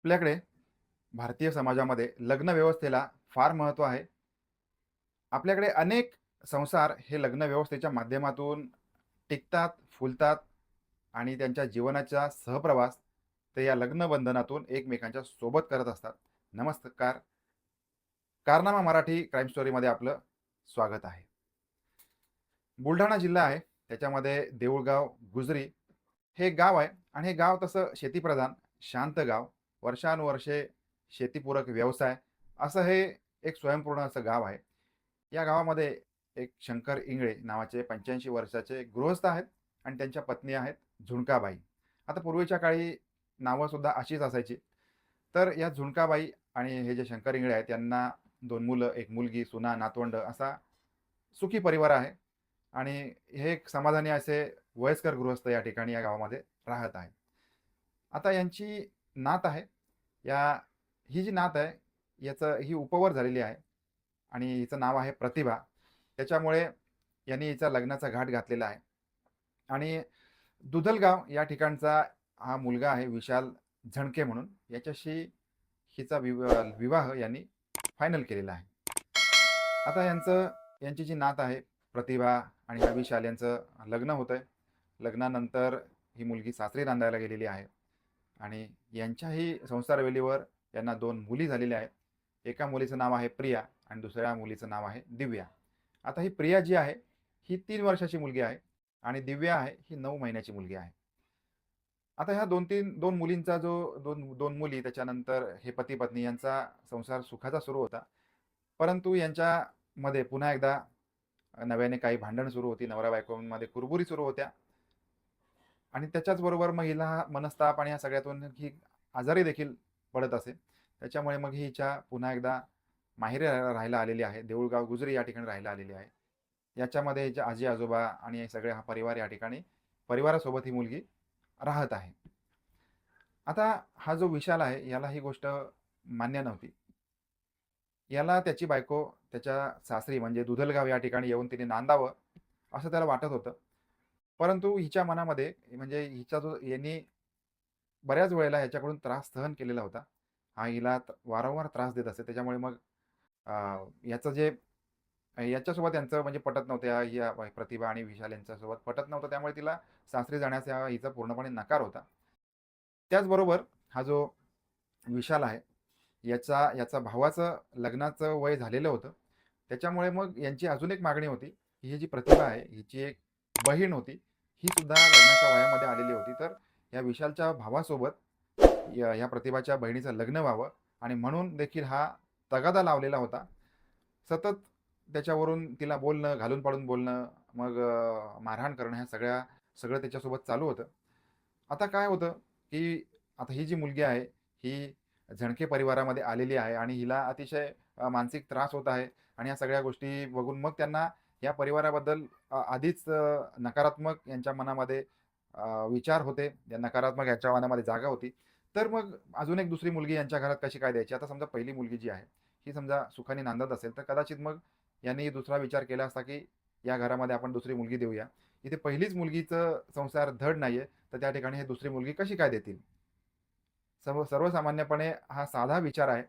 आपल्याकडे भारतीय समाजामध्ये लग्न व्यवस्थेला फार महत्त्व आहे. आपल्याकडे अनेक संसार हे लग्न व्यवस्थेच्या माध्यमातून टिकतात, फुलतात आणि त्यांच्या जीवनाचा सहप्रवास ते या लग्नबंधनातून एकमेकांच्या सोबत करत असतात. नमस्कार. कारनामा मराठी क्राईम स्टोरीमध्ये आपलं स्वागत आहे. बुलढाणा जिल्हा आहे. त्याच्यामध्ये देऊळगाव, गुजरी हे गाव आहे आणि हे गाव तसं शेतीप्रधान, शांत गाव. वर्षानुवर्षे शेतीपूरक व्यवसाय असं हे एक स्वयंपूर्ण असं गाव आहे. या गावामध्ये एक शंकर इंगळे नावाचे 85 वर्षाचे गृहस्थ आहेत आणि त्यांच्या पत्नी आहेत झुणकाबाई. आता पूर्वीच्या काळी नावंसुद्धा अशीच असायची. तर या झुणकाबाई आणि हे जे शंकर इंगळे आहेत यांना 2 मुलं, 1 मुलगी, सुना, नातवंड असा सुखी परिवार आहे आणि हे एक समाधानी असे वयस्कर गृहस्थ या ठिकाणी या गावामध्ये राहत आहेत. आता यांची नात आहे. या ही जी नात आहे याचं ही उपवर झालेली आहे आणि हिचं नाव आहे प्रतिभा. त्याच्यामुळे यांनी हिचा लग्नाचा घाट घातलेला आहे आणि दुधलगाव या ठिकाणचा हा मुलगा आहे विशाल झणके म्हणून. याच्याशी हिचा विव विवाह यांनी फायनल केलेला आहे. आता यांचं यांची जी नात आहे प्रतिभा आणि हा विशाल यांचं लग्न होतं आहे लग्नानंतर ही मुलगी सासरी नांदायला गेलेली आहे आणि यांच्याही संसारवेलीवर यांना दोन मुली झालेल्या आहेत. एका मुलीचं नाव आहे प्रिया आणि दुसऱ्या मुलीचं नाव आहे दिव्या. आता ही प्रिया जी आहे ही तीन वर्षाची मुलगी आहे आणि दिव्या आहे ही नऊ महिन्याची मुलगी आहे. आता ह्या 2-3 2 मुलींचा जो 2 2 मुली त्याच्यानंतर हे पती-पत्नी यांचा संसार सुखाचा सुरू होता. परंतु यांच्यामध्ये पुन्हा एकदा नव्याने काही भांडण सुरू होती. नवरा बायकोमध्ये कुरबुरी सुरू होत्या. आणि त्याच्याच बरोबर हा मनस्ताप आणि या सगळ्यातून ही आजारी देखील पडत असे. त्याच्यामुळे मग ही हिच्या पुन्हा एकदा माहेरी राहायला राहायला आलेली आहे. देऊळगाव, गुजरी या ठिकाणी राहायला आलेली आहे. याच्यामध्ये हिच्या आजी-आजोबा आणि सगळे हा परिवार या ठिकाणी परिवारासोबत ही मुलगी राहत आहे. आता हा जो विशाल आहे याला ही गोष्ट मान्य नव्हती. याला त्याची बायको त्याच्या सासरी म्हणजे दुधलगाव या ठिकाणी येऊन तिने नांदावं असं त्याला वाटत होतं. परंतु हिच्या मनामध्ये म्हणजे हिचा जो यांनी बऱ्याच वेळेला ह्याच्याकडून त्रास सहन केलेला होता. हा हिला त वारंवार त्रास देत असे. त्याच्यामुळे मग याचं जे याच्यासोबत यांचं म्हणजे पटत नव्हतं या या प्रतिभा आणि विशाल यांच्यासोबत पटत नव्हतं. त्यामुळे तिला सासरी जाण्याचा हिचा पूर्णपणे नकार होता. त्याचबरोबर हा जो विशाल आहे याचा याचा भावाचं लग्नाचं वय झालेलं होतं. त्याच्यामुळे मग यांची अजून एक मागणी होती. ही जी प्रतिभा आहे हिची एक बहीण होती. ही सुद्धा लग्नाच्या वयामध्ये आलेली होती. तर या विशालच्या भावासोबत या ह्या प्रतिभाच्या बहिणीचं लग्न व्हावं आणि म्हणून देखील हा तगादा लावलेला होता. सतत त्याच्यावरून तिला बोलणं, घालून पाडून बोलणं, मग मारहाण करणं ह्या सगळ्या सगळं त्याच्यासोबत चालू होतं. आता काय होतं, की आता ही जी मुलगी आहे ही झणके परिवारामध्ये आलेली आहे आणि हिला अतिशय मानसिक त्रास होत आहे आणि या सगळ्या गोष्टी बघून मग त्यांना या परिवाराबद्दल आधीच नकारात्मक यांच्या मनामध्ये विचार होते. या नकारात्मक यांच्या मनामध्ये जागा होती. तर मग अजून एक दुसरी मुलगी यांच्या घरात कशी काय द्यायची? आता समजा पहिली मुलगी जी आहे, ही समजा सुखाने नांदत असेल, तर कदाचित मग यांनी दुसरा विचार केला असता, की या घरामध्ये आपण दुसरी मुलगी देऊया. इथे पहिलीच मुलगीचं संसार धड नाहीये, तर त्या ठिकाणी हे दुसरी मुलगी कशी काय देतील? सर्व सर्वसामान्यपणे हा साधा विचार आहे.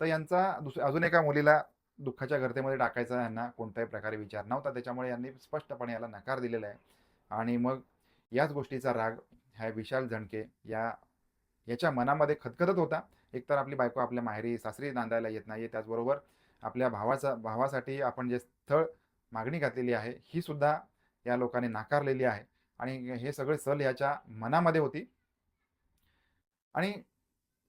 तर यांचा दुस अजून एका मुलीला दुःखाच्या गर्तेमध्ये टाकायचा यांना कोणत्याही प्रकारे विचार नव्हता. त्याच्यामुळे यांनी स्पष्टपणे याला नकार दिलेला आहे आणि मग याच गोष्टीचा राग ह्या विशाल झणके या याच्या मनामध्ये खदखदत होता. एकतर आपली बायको आपल्या माहेरी, सासरी नांदायला येत नाही त्याचबरोबर आपल्या भावाचा भावासाठी आपण जे स्थळ मागणी घातलेली आहे, ही सुद्धा या लोकांनी नाकारलेली आहे आणि हे सगळे सल याच्या मनामध्ये होती. आणि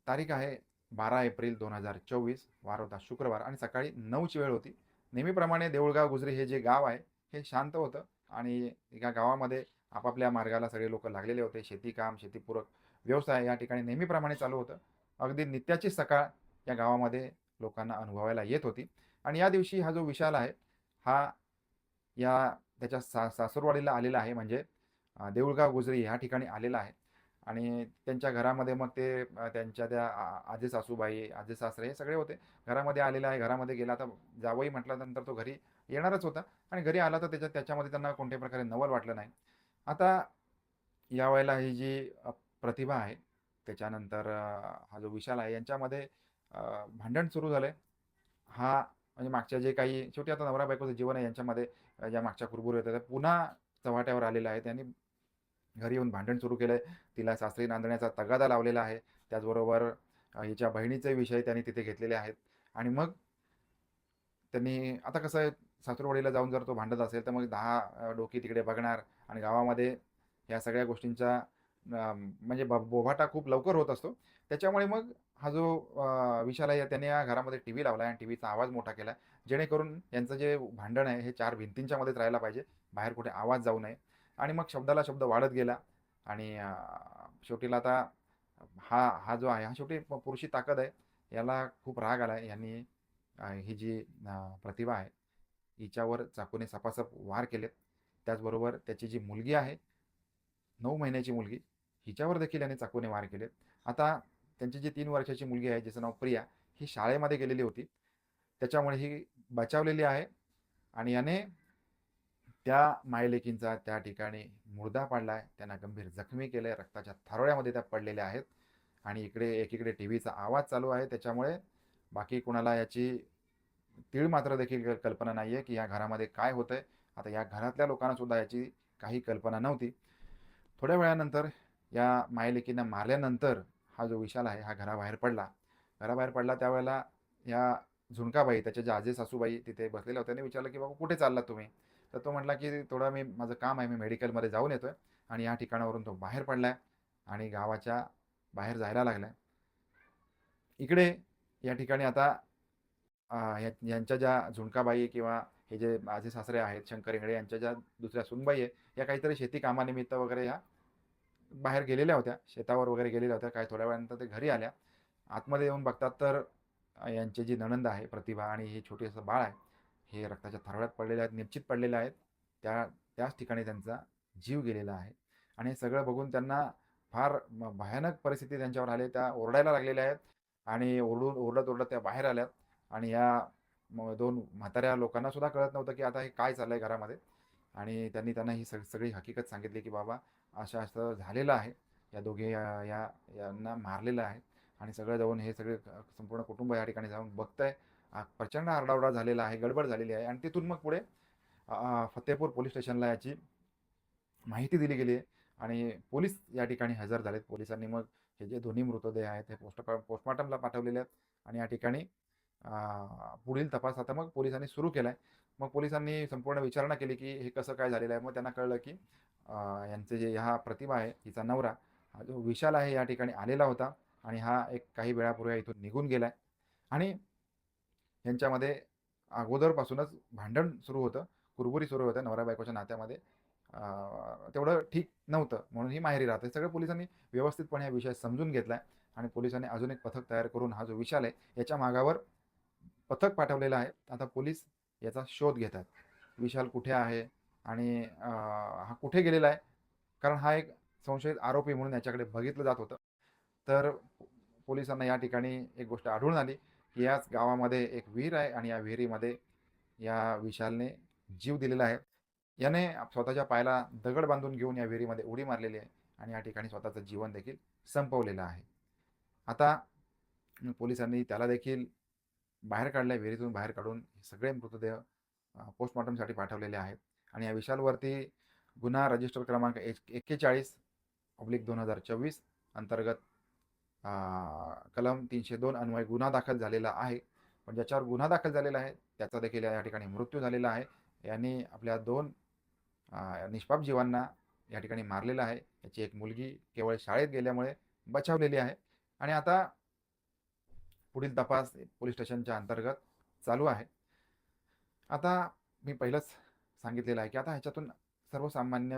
तारीख आहे 12 एप्रिल 2024 वार होता शुक्रवार आणि सकाळी नऊची वेळ होती. नेहमीप्रमाणे देऊळगाव, गुजरी हे जे गाव आहे, हे शांत होतं आणि या गावामध्ये आपापल्या मार्गाला सगळे लोक लागलेले होते. शेतीकाम, शेतीपूरक व्यवसाय या ठिकाणी नेहमीप्रमाणे चालू होतं. अगदी नित्याची सकाळ या गावामध्ये लोकांना अनुभवायला येत होती आणि या दिवशी हा जो विशाल आहे, हा या त्याच्या सा सासूरवाडीला आलेला आहे म्हणजे देऊळगाव, गुजरी ह्या ठिकाणी आलेला आहे आणि त्यांच्या घरामध्ये मग ते त्यांच्या त्या आजे आजी-सासूबाई, आजे-सासरे हे सगळे होते. घरामध्ये आलेला आहे. घरामध्ये गेला तर जावई म्हटल्यानंतर तो घरी येणारच होता आणि घरी आला तर त्याच्या त्याच्यामध्ये त्यांना कोणत्याही प्रकारे नवल वाटलं नाही. आता यावेळेला ही जी प्रतिभा आहे, त्याच्यानंतर हा जो विशाल आहे यांच्यामध्ये भांडण सुरू झालं हा म्हणजे मागच्या जे काही शेवटी आता नवरा-बायकोचं जीवन आहे यांच्यामध्ये ज्या मागच्या कुरबुरी होत्या त्या पुन्हा चव्हाट्यावर आलेल्या आहेत. त्यांनी घरी येऊन भांडण सुरू केलं आहे तिला सासरी नांदण्याचा तगादा लावलेला आहे. त्याचबरोबर हिच्या बहिणीचे विषय त्यांनी तिथे घेतलेले आहेत आणि मग त्यांनी आता कसं आहे सासूरवाडीला जाऊन जर तो भांडत असेल तर मग दहा डोकी तिकडे बघणार आणि गावामध्ये ह्या सगळ्या गोष्टींचा म्हणजे ब बोभाटा खूप लवकर होत असतो. त्याच्यामुळे मग हा जो विशाल आहे त्याने या घरामध्ये टी व्ही लावला आहे आणि टी व्हीचा आवाज मोठा केला जेणेकरून यांचं जे भांडण आहे हे चार भिंतींच्या मध्येच राहायला पाहिजे. बाहेर कुठे आवाज जाऊ नये आणि मग शब्दाला शब्द वाढत गेला आणि शेवटीला आता हा हा जो आहे हा शेवटी पुरुषी ताकद आहे. याला खूप राग आला आहे यांनी ही जी प्रतिभा आहे हिच्यावर चाकूने सपासप वार केलेत. त्याचबरोबर त्याची जी मुलगी आहे नऊ महिन्याची मुलगी, हिच्यावर देखील याने चाकूने वार केलेत. आता त्यांची जी तीन वर्षाची मुलगी आहे जिचं नाव प्रिया, ही शाळेमध्ये गेलेली होती. त्याच्यामुळे ही बचावलेली आहे आणि याने त्या मायलेकींचा त्या ठिकाणी मुर्दा आहे त्यांना गंभीर जखमी केलं आहे रक्ताच्या थारोळ्यामध्ये त्या पडलेल्या आहेत आणि इकडे एकीकडे टी व्हीचा आवाज चालू आहे. त्याच्यामुळे बाकी कुणाला याची तीळ मात्र देखील कल्पना नाही आहे की या घरामध्ये काय होतं आहे आता या घरातल्या लोकांना सुद्धा याची काही कल्पना नव्हती. थोड्या वेळानंतर या मायलेकींना मारल्यानंतर हा जो विशाल आहे हा घराबाहेर पडला. घराबाहेर पडला त्यावेळेला या झुणकाबाई त्याच्या ज्या आजे-सासूबाई तिथे बसलेल्या होत्या. त्यांनी विचारलं, की "बाबा कुठे चालला तुम्ही?" तर तो म्हटला, की "थोडं मी माझं काम आहे. मी मेडिकलमध्ये जाऊन येतोय." आणि या ठिकाणावरून तो बाहेर पडला आहे आणि गावाच्या बाहेर जायला लागलाय. इकडे या ठिकाणी आता या यांच्या ज्या झुणकाबाई किंवा हे जे माझे सासरे आहेत शंकर इंगळे यांच्या ज्या दुसऱ्या सुनबाई आहे, या काहीतरी शेती कामानिमित्त वगैरे ह्या बाहेर गेलेल्या होत्या. शेतावर वगैरे गेलेल्या होत्या. काही थोड्या वेळानंतर ते घरी आल्या. आतमध्ये येऊन बघतात तर यांचे यांची जी नणंद आहे प्रतिभा आणि हे छोटेसं बाळ आहे, हे रक्ताच्या थारोळ्यात पडलेले आहेत, निश्चित पडलेले आहेत. त्या त्याच ठिकाणी त्यांचा जीव गेलेला आहे आणि हे सगळं बघून त्यांना फार म भयानक परिस्थिती त्यांच्यावर आली. त्या ओरडायला लागलेल्या आहेत आणि ओरडून ओरडत-ओरडत त्या बाहेर आल्यात आणि या दोन म्हाताऱ्या लोकांना सुद्धा कळत नव्हतं, की आता हे काय चाललं आहे घरामध्ये आणि त्यांनी त्यांना ही सग सगळी हकीकत सांगितली, की "बाबा असं-असं झालेलं आहे. या दोघे या या यांना मारलेलं आहे." आणि सगळं जाऊन हे सगळे संपूर्ण कुटुंब या ठिकाणी जाऊन बघतंय. आहे प्रचंड आरडाओरडा झालेला आहे, गडबड झालेली आहे आणि तिथून मग पुढे फतेहपूर पोलीस स्टेशनला याची माहिती दिली गेली आहे आणि पोलीस या ठिकाणी हजर झालेत. पोलिसांनी मग हे जे दोन्ही मृतदेह आहेत, हे पोस्ट पोस्टमॉर्टमला पाठवलेले आहेत आणि या ठिकाणी पुढील तपास आता मग पोलिसांनी सुरू केलाय. मग पोलिसांनी संपूर्ण विचारणा केली, की हे कसं काय झालेलं आहे. मग त्यांना कळलं, की यांचे जे हा प्रतिभा आहे, तिचा नवरा, हा जो विशाल आहे या ठिकाणी आलेला होता आणि हा एक काही वेळापूर्वी इथून निघून गेला आहे आणि यांच्यामध्ये अगोदरपासूनच भांडण सुरू होतं. कुरबुरी सुरू होत्या नवरा-बायकोच्या नात्यामध्ये. तेवढं ठीक नव्हतं म्हणून ही माहेरी राहते. सगळ्या पोलिसांनी व्यवस्थितपणे हा विषय समजून घेतला आहे आणि पोलिसांनी अजून एक पथक तयार करून हा जो विशाल आहे, याच्या मागावर पथक पाठवलेलं आहे. आता पोलीस याचा शोध घेत आहेत. विशाल कुठे आहे आणि हा कुठे गेलेला आहे? कारण हा एक संशयित आरोपी म्हणून याच्याकडे बघितलं जात होतं. तर पोलिसांना या ठिकाणी एक गोष्ट आढळून आली, याच गावामध्ये एक विहीर आहे आणि या विहिरीमध्ये या विशालने जीव दिलेला आहे. याने स्वतःच्या पायाला दगड बांधून घेऊन या विहिरीमध्ये उडी मारलेली आहे आणि या ठिकाणी स्वतःचं जीवन देखील संपवलेलं आहे. आता पोलिसांनी त्याला देखील बाहेर काढल्या विहिरीतून बाहेर काढून सगळे मृतदेह पोस्टमॉर्टमसाठी पाठवलेले आहेत आणि या विशालवरती गुन्हा रजिस्टर क्रमांक एक 41/2024 अंतर्गत कलम तीनशे दोन अन्वय गुन्हा दाखल झालेला आहे. पण ज्याच्यावर गुन्हा दाखल झालेला आहे, त्याचा देखील या ठिकाणी मृत्यू झालेला आहे. यांनी आपल्या दोन निष्पाप जीवांना या ठिकाणी मारलेला आहे. याची एक मुलगी केवळ शाळेत गेल्यामुळे बचावलेली आहे आणि आता पुढील तपास पोलीस स्टेशनच्या अंतर्गत चालू आहे. आता मी पहिलंच सांगितलेलं आहे, की आता ह्याच्यातून सर्वसामान्य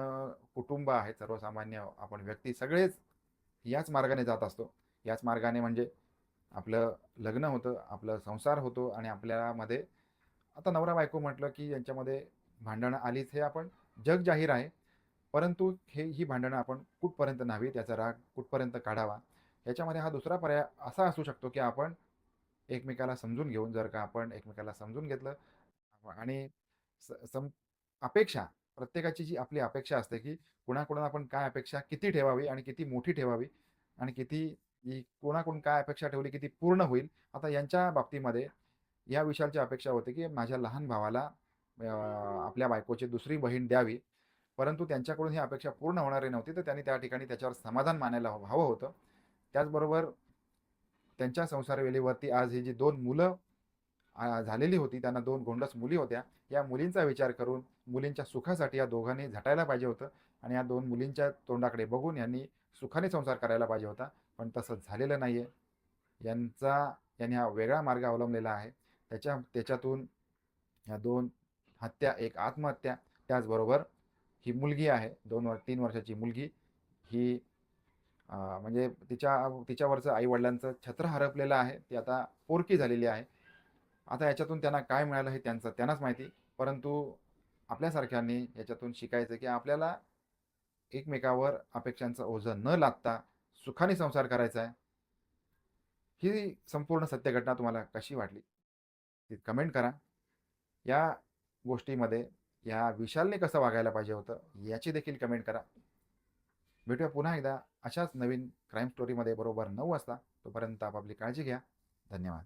कुटुंब आहेत, सर्वसामान्य आपण व्यक्ती सगळेच याच मार्गाने जात असतो. याच मार्गाने म्हणजे आपलं लग्न होतं, आपला संसार होतो आणि आपल्यामध्ये आता नवरा-बायको म्हटलं, की यांच्यामध्ये भांडणं आलीच हे आपण जग जाहीर आहे. परंतु हे ही भांडणं आपण कुठपर्यंत न्हावीत, याचा राग कुठपर्यंत काढावा, याच्यामध्ये हा दुसरा पर्याय असा असू शकतो, की आपण एकमेकाला समजून घेऊन जर का आपण एकमेकाला समजून घेतलं आणि स सम अपेक्षा प्रत्येकाची जी आपली अपेक्षा असते, की कुणाकडून आपण काय अपेक्षा किती ठेवावी आणि किती मोठी ठेवावी आणि किती ही कोणाकडून काय अपेक्षा ठेवली, की ती पूर्ण होईल. आता यांच्या बाबतीमध्ये या विशालची अपेक्षा होती, की माझ्या लहान भावाला आपल्या बायकोची दुसरी बहीण द्यावी. परंतु त्यांच्याकडून ही अपेक्षा पूर्ण होणारी नव्हती, तर त्यांनी त्या ठिकाणी त्याच्यावर समाधान मानायला हवं हवं होतं. त्याचबरोबर त्यांच्या संसारवेलीवरती आज ही जी दोन मुलं झालेली होती, त्यांना दोन गोंडस मुली होत्या. या मुलींचा विचार करून मुलींच्या सुखासाठी या दोघांनी झटायला पाहिजे होतं आणि या दोन मुलींच्या तोंडाकडे बघून यांनी सुखाने संसार करायला पाहिजे होता. पण तसं झालेलं नाही आहे यांचा यांनी हा वेगळा मार्ग अवलंबलेला आहे. त्याच्या त्याच्यातून ह्या दोन हत्या, एक आत्महत्या, त्याचबरोबर ही मुलगी आहे दोन वर तीन वर्षाची मुलगी ही म्हणजे तिच्या तिच्यावरचं आईवडिलांचं छत्र हरपलेलं आहे. ती आता पोरकी झालेली आहे. आता याच्यातून त्यांना काय मिळालं हे त्यांचं त्यांनाच माहिती. परंतु आपल्यासारख्यांनी याच्यातून शिकायचं, की आपल्याला एकमेकावर अपेक्षांचं ओझं न लागता सुखाने संसार करायचा आहे. ही संपूर्ण सत्यघटना तुम्हाला कशी वाटली? ती कमेंट करा. या गोष्टीमध्ये या विशालने कसं वागायला पाहिजे होतं, याची देखील कमेंट करा. भेटूया पुन्हा एकदा अशाच नवीन क्राईम स्टोरीमध्ये बरोबर नऊ वाजता. तोपर्यंत आपापली काळजी घ्या. धन्यवाद.